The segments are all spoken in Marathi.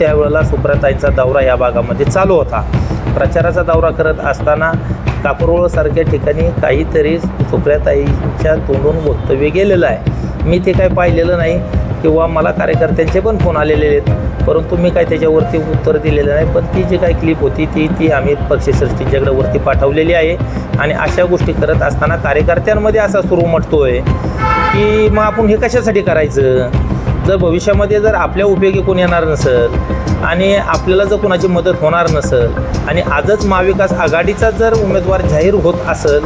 त्यावेळेला सुप्राताईंचा दौरा या भागामध्ये चालू होता. प्रचाराचा दौरा करत असताना कापरोळसारख्या ठिकाणी काहीतरी सुप्रियाताईच्या तोंडून वक्तव्य गेलेलं आहे. मी ते काय पाहिलेलं नाही किंवा मला कार्यकर्त्यांचे पण फोन आलेले आहेत. परंतु मी काय त्याच्यावरती उत्तर दिलेलं नाही. पण ती जी काही क्लिप होती ती ती आम्ही पक्षश्रेष्ठींच्याकडे वरती पाठवलेली आहे. आणि अशा गोष्टी करत असताना कार्यकर्त्यांमध्ये असा सुरू म्हटतो आहे की मग आपण हे कशासाठी करायचं? जर भविष्यामध्ये जर आपल्या उपयोगी कोण येणार नसेल आणि आपल्याला जर कोणाची मदत होणार नसेल आणि आजच महाविकास आघाडीचा जर उमेदवार जाहीर होत असेल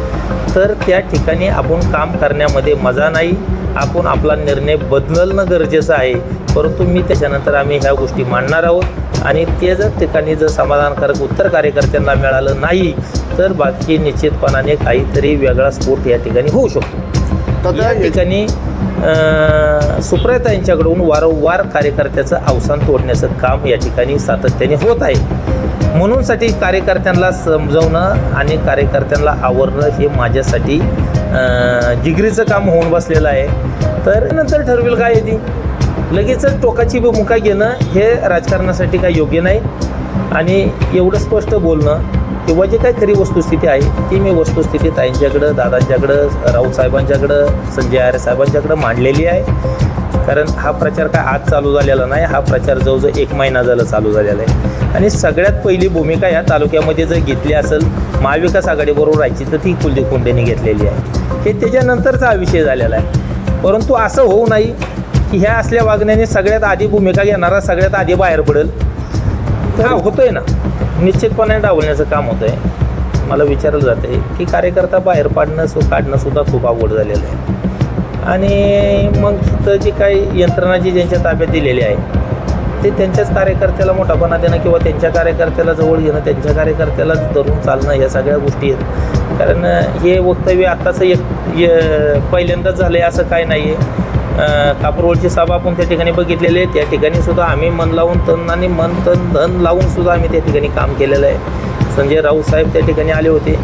तर त्या ठिकाणी आपण काम करण्यामध्ये मजा नाही. आपण आपला निर्णय बदलणं गरजेचं आहे. परंतु मी त्याच्यानंतर आम्ही ह्या गोष्टी मांडणार आहोत. आणि ते जर ठिकाणी जर समाधानकारक उत्तर कार्यकर्त्यांना मिळालं नाही तर बाकी निश्चितपणाने काहीतरी वेगळा स्फोट या ठिकाणी होऊ शकतो. दादा या ठिकाणी सुप्रियता यांच्याकडून वारंवार कार्यकर्त्याचं अवसान तोडण्याचं काम या ठिकाणी सातत्याने होत आहे. म्हणूनसाठी कार्यकर्त्यांना समजवणं आणि कार्यकर्त्यांना आवरणं हे माझ्यासाठी जिगरीचं काम होऊन बसलेलं आहे. तर नंतर ठरवेल काय येते लगेचच टोकाची भूमिका घेणं हे राजकारणासाठी काय योग्य नाही. आणि एवढं स्पष्ट बोलणं किंवा जे काही खरी वस्तुस्थिती आहे ती मी वस्तुस्थिती ताईंच्याकडं दादांच्याकडं राऊत साहेबांच्याकडं संजय आर्य साहेबांच्याकडं मांडलेली आहे. कारण हा प्रचार काय आज चालू झालेला नाही हा प्रचार जवळजवळ एक महिना झाला चालू झालेला आहे. आणि सगळ्यात पहिली भूमिका या तालुक्यामध्ये जर घेतली असेल महाविकास आघाडीबरोबर राहायची तर ती कुलदीप कुंडेने घेतलेली आहे. हे त्याच्यानंतरचा हा विषय झालेला आहे. परंतु असं होऊ नाही की ह्या असल्या वागण्याने सगळ्यात आधी भूमिका घेणारा सगळ्यात आधी बाहेर पडेल. हा होतोय ना. निश्चितपणे डावलण्याचं काम होतं आहे मला विचारलं जातं आहे की कार्यकर्ता बाहेर पाडणं सु काढणं सुद्धा खूप अवघड झालेलं आहे. आणि मग तिथं जी काही यंत्रणा जी ज्यांच्या ताब्यात दिलेली आहे ते त्यांच्याच कार्यकर्त्याला मोठापणा देणं किंवा त्यांच्या कार्यकर्त्याला जवळ घेणं त्यांच्या कार्यकर्त्याला धरून चालणं या सगळ्या गोष्टी आहेत. कारण हे वक्तव्य आत्ताचं एक य- पहिल्यांदाच झालं आहे असं काय नाही आहे कापूरवळची सभा आपण त्या ठिकाणी बघितलेली आहे. त्या ठिकाणी सुद्धा आम्ही मन लावून तन आणि मन तन धन लावून सुद्धा आम्ही त्या ठिकाणी काम केलेलं आहे. संजय राऊत साहेब त्या ठिकाणी आले होते.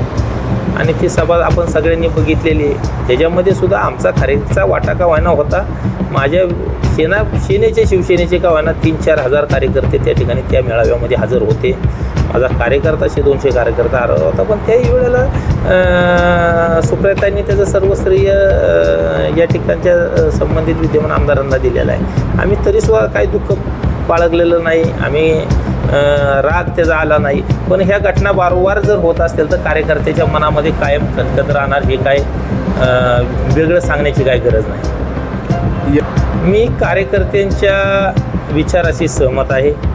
आणि ती सभा आपण सगळ्यांनी बघितलेली आहे. त्याच्यामध्ये सुद्धा आमचा खरेदीचा वाटा का व्हायना होता? माझ्या सेना सेनेचे शिवसेनेचे का व्हायना? तीन चार हजार कार्यकर्ते त्या ठिकाणी त्या मेळाव्यामध्ये हजर होते. माझा कार्यकर्ता शे दोनशे कार्यकर्ता हरवला होता. पण त्याही वेळेला सुप्रियतांनी त्याचं सर्वस्त्रीय या ठिकाणच्या संबंधित विद्यमान आमदारांना दिलेलं आहे. आम्ही तरीसुद्धा काही दुःख बाळगलेलं नाही. आम्ही राग त्याचा आला नाही. पण ह्या घटना वारंवार जर होत असतील तर कार्यकर्त्याच्या मनामध्ये कायम खतखत राहणार हे काय वेगळं सांगण्याची काही गरज नाही. या- मी कार्यकर्त्यांच्या विचाराशी सहमत आहे.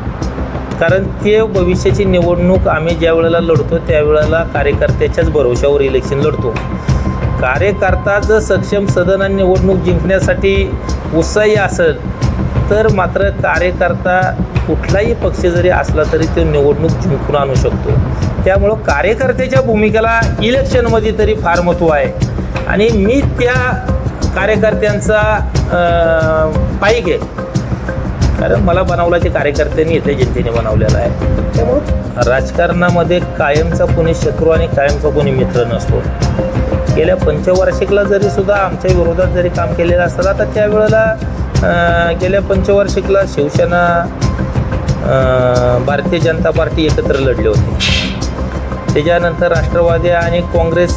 कारण ते भविष्याची निवडणूक आम्ही ज्या वेळेला लढतो त्यावेळेला कार्यकर्त्याच्याच भरोशावर इलेक्शन लढतो. कार्यकर्ता जर सक्षम सदन आणि निवडणूक जिंकण्यासाठी उत्साही असेल तर मात्र कार्यकर्ता कुठलाही पक्ष जरी असला तरी तो निवडणूक जिंकून आणू शकतो. त्यामुळं कार्यकर्त्याच्या भूमिकेला इलेक्शनमध्ये तरी फार महत्त्व आहे. आणि मी त्या कार्यकर्त्यांचा पाहिजे कारण मला बनवला ते कार्यकर्त्यांनी इथल्या जनतेने बनवलेला आहे. त्यामुळं राजकारणामध्ये कायमचा कोणी शत्रू आणि कायमचा कोणी मित्र नसतो. गेल्या पंचवार्षिकला जरी सुद्धा आमच्या विरोधात जरी काम केलेलं असतं आता त्यावेळेला गेल्या पंचवार्षिकला शिवसेना भारतीय जनता पार्टी एकत्र लढले होते. त्याच्यानंतर राष्ट्रवादी आणि काँग्रेस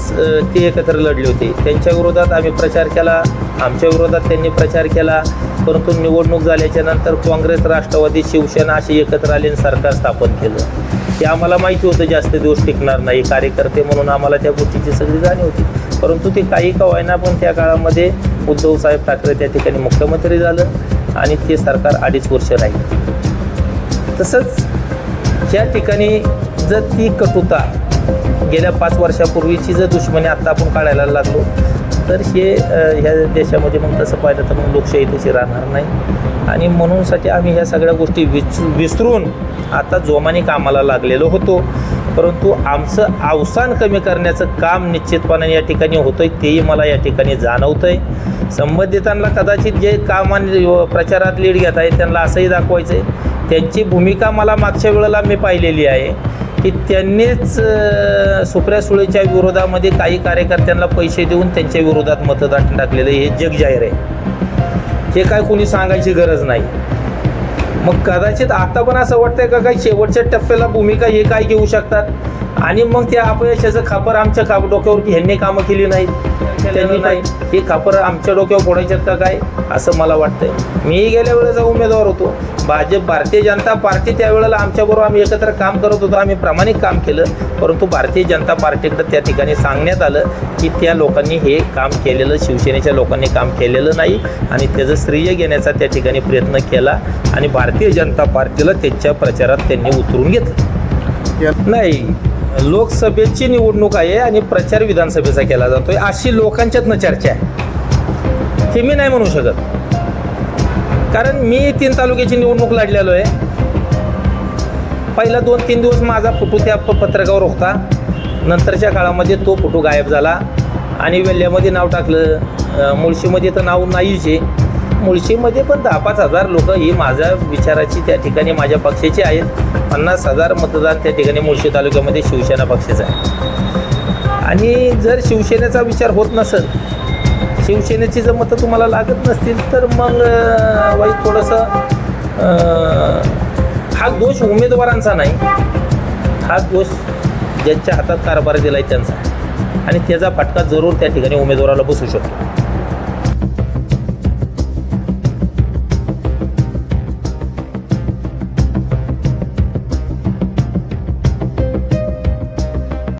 ते एकत्र लढले होते. त्यांच्या विरोधात आम्ही प्रचार केला. आमच्या विरोधात त्यांनी प्रचार केला. परंतु निवडणूक झाल्याच्यानंतर काँग्रेस राष्ट्रवादी शिवसेना अशी एकत्र आले आणि सरकार स्थापन केलं. ते आम्हाला माहिती होतं जास्त दिवस टिकणार नाही. कार्यकर्ते म्हणून आम्हाला त्या गोष्टीची सगळी जाणीव होती. परंतु ते काही का व्हायना पण त्या काळामध्ये उद्धवसाहेब ठाकरे त्या ठिकाणी मुख्यमंत्री झालं आणि ते सरकार अडीच वर्ष राहिलं. तसंच ज्या ठिकाणी जर ती कटुता गेल्या पाच वर्षापूर्वीची जर दुश्मनी आत्ता आपण काढायला लागलो तर हे ह्या देशामध्ये मग तसं पाहिलं तर मग लोकशाही तशी राहणार नाही. आणि म्हणूनसाठी आम्ही ह्या सगळ्या गोष्टी विच विसरून आता जोमाने कामाला लागलेलो होतो. परंतु आमचं अवसान कमी करण्याचं काम निश्चितपणाने या ठिकाणी होतं आहे तेही मला या ठिकाणी जाणवतं आहे संबंधितांना कदाचित जे काम आणि प्रचारात लीड घेत आहे त्यांना असंही दाखवायचं आहे त्यांची भूमिका मला मागच्या वेळेला मी पाहिलेली आहे. की त्यांनीच सुप्रिया सुळेच्या विरोधामध्ये काही कार्यकर्त्यांना पैसे देऊन त्यांच्या विरोधात मतदान टाकलेलं हे जग जाहीर आहे. हे काय कोणी सांगायची गरज नाही. मग कदाचित आता पण असं वाटतंय का काही शेवटच्या टप्प्याला भूमिका हे काय घेऊ शकतात? आणि मग त्या अपयशाचं खापर आमच्या खाप डोक्यावर की ह्यांनी कामं केली नाहीत? त्यांनी नाही. हे खापर आमच्या डोक्यावर फोडायच्यात का काय? असं मला वाटतंय. मी गेल्या वेळेचा उमेदवार होतो. भाजप भारतीय जनता पार्टी त्यावेळेला आमच्याबरोबर आम्ही एकत्र काम करत होतो. आम्ही प्रामाणिक काम केलं. परंतु भारतीय जनता पार्टीकडे त्या ठिकाणी सांगण्यात आलं की त्या लोकांनी हे काम केलेलं शिवसेनेच्या लोकांनी काम केलेलं नाही आणि त्याचं श्रेय घेण्याचा त्या ठिकाणी प्रयत्न केला आणि भारतीय जनता पार्टीला त्यांच्या प्रचारात त्यांनी उतरून घेतलं. नाही. लोकसभेची निवडणूक आहे आणि प्रचार विधानसभेचा केला जातोय अशी लोकांच्यातनं चर्चा आहे. हे मी नाही म्हणू शकत. कारण मी तीन तालुक्याची निवडणूक लढलेलो आहे. पहिला दोन तीन दिवस माझा फोटो त्या पत्रकावर होता. नंतरच्या काळामध्ये तो फोटो गायब झाला. आणि वेल्ल्यामध्ये नाव टाकलं. मुळशीमध्ये तर नाव नाहीच आहे. मुळशीमध्ये पण दहा पाच हजार लोक ही माझ्या विचाराची त्या ठिकाणी माझ्या पक्षाची आहेत. पन्नास हजार मतदार त्या ठिकाणी मुळशी तालुक्यामध्ये शिवसेना पक्षाचा आहे. आणि जर शिवसेनेचा विचार होत नसेल शिवसेनेची जर मतं तुम्हाला लागत नसतील तर मग वाईट थोडंसं हा दोष उमेदवारांचा नाही. हा दोष ज्यांच्या हातात कारभार दिला आहे त्यांचा. आणि त्याचा फटका जरूर त्या ठिकाणी उमेदवाराला बसू शकतो.